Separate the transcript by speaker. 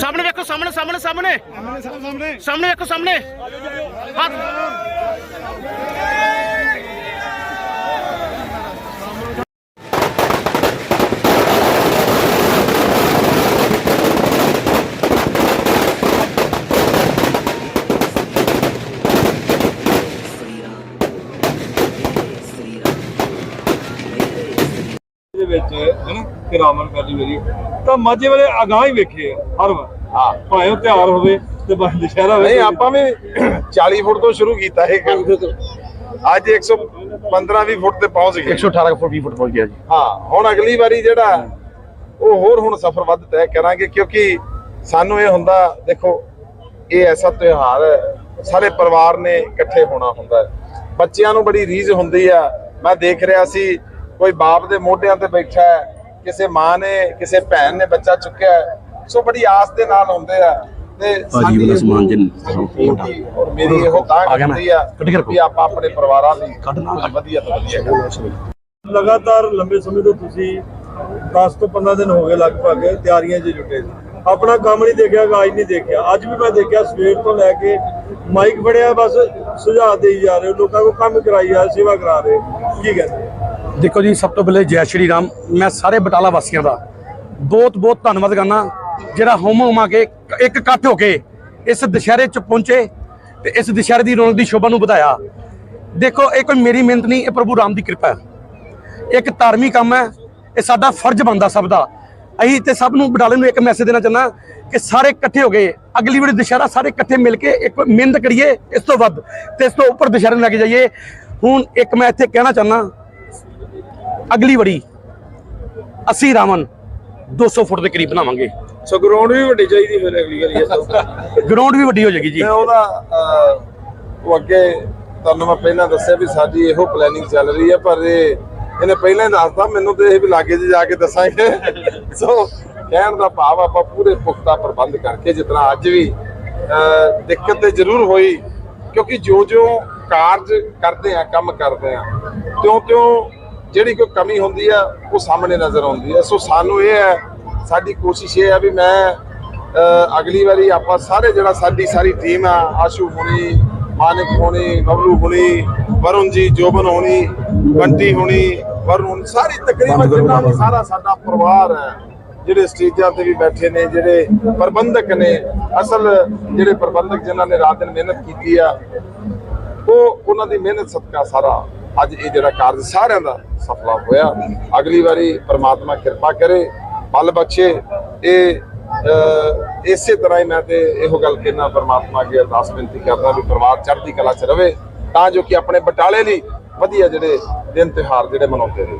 Speaker 1: ਸਾਹਮਣੇ ਵੇਖੋ ਸਾਹਮਣੇ ਸਾਹਮਣੇ ਸਾਹਮਣੇ।
Speaker 2: ਸਾਹਮਣੇ
Speaker 1: ਵੇਖੋ ਸਾਹਮਣੇ। ਹੱਥ।
Speaker 3: ਵਿੱਚ ਹਨਾ ਕਿਰਾਮਨ ਕਰਨੀ ਮੇਰੀ ਤਾਂ ਮਾਝੇ ਵਾਲੇ ਅਗਾਹ ਹੀ ਵੇਖੇ ਆ ਹਰ ਵਾਰ।
Speaker 4: ਹਾਂ।
Speaker 3: ਭਾਵੇਂ ਉਹ ਤਿਉਹਾਰ ਹੋਵੇ ਤੇ ਭਾਵੇਂ ਦੁਸ਼ਹਿਰਾ ਹੋਵੇ।
Speaker 4: ਨਹੀਂ ਆਪਾਂ ਵੀ 40 ਫੁੱਟ ਤੋਂ ਸ਼ੁਰੂ ਕੀਤਾ ਇਹ ਕੰਮ। ਅੱਜ 115 20 ਫੁੱਟ ਤੇ ਪਹੁੰਚ ਗਏ।
Speaker 1: 118 ਫੁੱਟ 20 ਫੁੱਟ ਪਹੁੰਚ ਗਿਆ ਜੀ।
Speaker 4: ਹਾਂ ਹੁਣ ਅਗਲੀ ਵਾਰੀ ਜਿਹੜਾ ਉਹ ਹੋਰ ਹੁਣ ਸਫ਼ਰ ਵੱਧ ਤੈਅ ਕਰਾਂਗੇ ਕਿਉਂਕਿ ਸਾਨੂੰ ਇਹ ਹੁੰਦਾ ਦੇਖੋ ਇਹ ਐਸਾ ਤਿਉਹਾਰ ਹੈ ਸਾਰੇ ਪਰਿਵਾਰ ਨੇ ਇਕੱਠੇ ਹੋਣਾ ਹੁੰਦਾ ਹੈ। ਬੱਚਿਆਂ ਨੂੰ ਬੜੀ ਰੀਝ ਹੁੰਦੀ ਆ। ਮੈਂ ਦੇਖ ਰਿਹਾ ਸੀ ਕੋਈ ਬਾਪ ਦੇ ਮੋਢਿਆਂ ਤੇ ਬੈਠਾ ਹੈ ਕਿਸੇ ਮਾਂ ਨੇ ਕਿਸੇ ਭੈਣ ਨੇ ਬੱਚਾ ਚੁੱਕਿਆ ਹੈ ਸੋ ਬੜੀ ਆਸ ਦੇ ਨਾਲ ਹੁੰਦੇ ਆ ਤੇ ਸਾਡੀ
Speaker 1: ਵਾਲਾ ਸਮਾਨ ਜਿੰਨ-
Speaker 4: ਮੇਰੀ ਇਹੋ ਤਾਂ। ਹੁੰਦੀ ਆ
Speaker 1: ਕੇ
Speaker 4: ਆਪਾਂ ਆਪਣੇ ਪਰਿਵਾਰਾਂ
Speaker 1: ਨਾਲ।
Speaker 4: ਵਧੀਆ ਤੋਂ ਵਧੀਆ।
Speaker 3: ਲਗਾਤਾਰ ਲੰਬੇ ਸਮੇਂ ਤੋਂ ਤੁਸੀਂ 10 ਤੋਂ 15 ਦਿਨ ਹੋ ਗਏ ਲਗਭਗ ਤਿਆਰੀਆਂ 'ਚ ਜੁਟੇ ਸੀ ਆਪਣਾ ਕੰਮ ਨਹੀਂ ਦੇਖਿਆ ਅੱਜ ਨਹੀਂ ਦੇਖਿਆ ਅੱਜ ਵੀ ਮੈਂ ਦੇਖਿਆ ਸਵੇਰ ਤੋਂ ਲੈ ਕੇ ਮਾਈਕ ਫੜਿਆ ਬਸ ਸੁਝਾਅ ਦੇਈ ਜਾ ਰਹੇ ਹੋ ਲੋਕਾਂ ਕੋ ਕੰਮ ਕਰਾਈ ਜਾ ਸੇਵਾ ਕਰਾ ਰਹੇ ਹੋ। ਕੀ ਕਹਿੰਦੇ
Speaker 1: ਦੇਖੋ ਜੀ, ਸਭ ਤੋਂ ਪਹਿਲੇ ਜੈ ਸ਼੍ਰੀ ਰਾਮ। ਮੈਂ ਸਾਰੇ ਬਟਾਲਾ ਵਾਸੀਆਂ ਦਾ ਬਹੁਤ ਬਹੁਤ ਧੰਨਵਾਦ ਕਰਨਾ। ਜਿਹੜਾ ਹੁਮ ਹੁਮਾ ਕੇ ਇੱਕ ਇਕੱਠ ਹੋ ਕੇ ਇਸ ਦੁਸ਼ਹਿਰੇ ਚ ਪਹੁੰਚੇ ਤੇ ਇਸ ਦੁਸ਼ਹਿਰੇ ਦੀ ਰੌਣਕ ਦੀ ਸ਼ੋਭਾ ਨੂੰ ਵਧਾਇਆ। ਦੇਖੋ, ਇਹ ਕੋਈ ਮੇਰੀ ਮਿਹਨਤ ਨਹੀਂ, ਇਹ ਪ੍ਰਭੂ ਰਾਮ ਦੀ ਕਿਰਪਾ ਹੈ। ਇੱਕ ਧਾਰਮਿਕ ਕੰਮ ਹੈ। ਇਹ ਸਾਡਾ ਫਰਜ਼ ਬਣਦਾ ਸਭ ਦਾ। ਅਸੀਂ ਤੇ ਸਭ ਨੂੰ ਬਟਾਲੇ ਨੂੰ ਇੱਕ ਮੈਸੇਜ ਦੇਣਾ ਚਾਹੁੰਦਾ ਕਿ ਸਾਰੇ ਇਕੱਠੇ ਹੋ ਗਏ ਅਗਲੀ ਵਾਰੀ ਦੁਸ਼ਹਿਰਾ ਸਾਰੇ ਇਕੱਠੇ ਮਿਲ ਕੇ ਇੱਕ ਮਿਹਨਤ ਕਰੀਏ, ਇਸ ਤੋਂ ਵੱਧ ਤੇ ਇਸ ਤੋਂ ਉੱਪਰ ਦੁਸ਼ਹਿਰੇ ਨੂੰ ਲੈ ਕੇ ਜਾਈਏ। ਹੁਣ ਇੱਕ ਮੈਂ ਇੱਥੇ ਕਹਿਣਾ ਚਾਹੁੰਦਾ ਅਗਲੀ ਵੜੀ ਅਸੀਂ ਰਾਵਣ 200 ਫੁੱਟ ਦੇ ਕਰੀਬ ਬਣਾਵਾਂਗੇ।
Speaker 3: ਸੋ ਗਰਾਊਂਡ ਵੀ ਵੱਡੀ ਚਾਹੀਦੀ ਫਿਰ ਅਗਲੀ ਵਾਰੀ ਇਸ ਤੋਂ।
Speaker 1: ਗਰਾਊਂਡ ਵੀ ਵੱਡੀ ਹੋ ਜਾਏਗੀ ਜੀ।
Speaker 4: ਤੇ ਉਹਦਾ ਉਹ ਅੱਗੇ ਤੁਹਾਨੂੰ ਮੈਂ ਪਹਿਲਾਂ ਦੱਸਿਆ ਵੀ ਸਾਡੀ ਇਹੋ ਪਲੈਨਿੰਗ ਚੱਲ ਰਹੀ ਹੈ ਪਰ ਇਹ ਇਹਨੇ ਪਹਿਲਾਂ ਹੀ ਦੱਸਤਾ ਮੈਨੂੰ ਤੇ ਇਹ ਵੀ ਲਾਗੇ ਜਾ ਕੇ ਦੱਸਾਂਗੇ। ਸੋ ਕਹਿਣ ਦਾ ਭਾਵ ਆਪਾਂ ਪੂਰੇ ਪੁਖਤਾ ਪ੍ਰਬੰਧ ਕਰਕੇ ਜਿਤਨਾ ਅੱਜ ਵੀ ਦਿੱਕਤ ਤੇ ਜ਼ਰੂਰ ਹੋਈ ਕਿਉਂਕਿ ਜੋ ਜੋ ਕਾਰਜ ਕਰਦੇ ਆ ਕੰਮ ਕਰਦੇ ਆ ਤਿਉਂ ਤਿਉਂ ਜਿਹੜੀ ਕੋਈ ਕਮੀ ਹੁੰਦੀ ਆ ਉਹ ਸਾਹਮਣੇ ਨਜ਼ਰ ਆਉਂਦੀ ਹੈ ਸੋ ਸਾਨੂੰ ਇਹ ਹੈ ਸਾਡੀ ਕੋਸ਼ਿਸ਼ ਇਹ ਹੈ ਵੀ ਮੈਂ ਅਗਲੀ ਵਾਰੀ ਆਪਾਂ ਸਾਰੇ ਜਿਹੜਾ ਸਾਡੀ ਸਾਰੀ ਟੀਮ ਆ ਆਸ਼ੂ ਹੁਣੀ ਮਾਨਿਕ ਹੁਣੀ ਬਬਲੂ ਹੁਣੀ ਵਰੁਣ ਜੀ ਜੋਬਨ ਹੁਣੀ ਬੰਟੀ ਹੁਣੀ ਵਰੁਣ ਸਾਰੀ ਤਕਰੀਬਨ ਜਿੰਨਾ ਵੀ ਸਾਰਾ ਸਾਡਾ ਪਰਿਵਾਰ ਹੈ ਜਿਹੜੇ ਸਟੇਜਾਂ ਤੇ ਵੀ ਬੈਠੇ ਨੇ ਜਿਹੜੇ ਪ੍ਰਬੰਧਕ ਨੇ ਅਸਲ ਜਿਹੜੇ ਪ੍ਰਬੰਧਕ ਜਿਨ੍ਹਾਂ ਨੇ ਰਾਤ ਦਿਨ ਮਿਹਨਤ ਕੀਤੀ ਆ ਉਹ ਉਹਨਾਂ ਦੀ ਮਿਹਨਤ ਸਦਕਾ ਸਾਰਾ ਅੱਜ ਇਹ ਜਿਹੜਾ ਕਾਰਜ ਸਾਰਿਆਂ ਦਾ ਸਫਲਾ ਹੋਇਆ। ਅਗਲੀ ਵਾਰੀ ਪ੍ਰਮਾਤਮਾ ਕਿਰਪਾ ਕਰੇ। ਬਲ ਬਖਸ਼ੇ। ਇਹ ਇਸੇ ਤਰ੍ਹਾਂ ਹੀ ਮੈਂ ਤੇ ਇਹੋ ਗੱਲ ਕਹਿਣਾ ਪ੍ਰਮਾਤਮਾ ਅੱਗੇ ਅਰਦਾਸ ਬੇਨਤੀ ਕਰਦਾ ਵੀ ਪਰਿਵਾਰ ਚੜ੍ਹਦੀ ਕਲਾ ਚ ਰਵੇ, ਤਾਂ ਜੋ ਕਿ ਆਪਣੇ ਬਟਾਲੇ ਲਈ ਵਧੀਆ ਜਿਹੜੇ ਦਿਨ ਤਿਉਹਾਰ ਜਿਹੜੇ ਮਨਾਉਂਦੇ ਰਹੇ।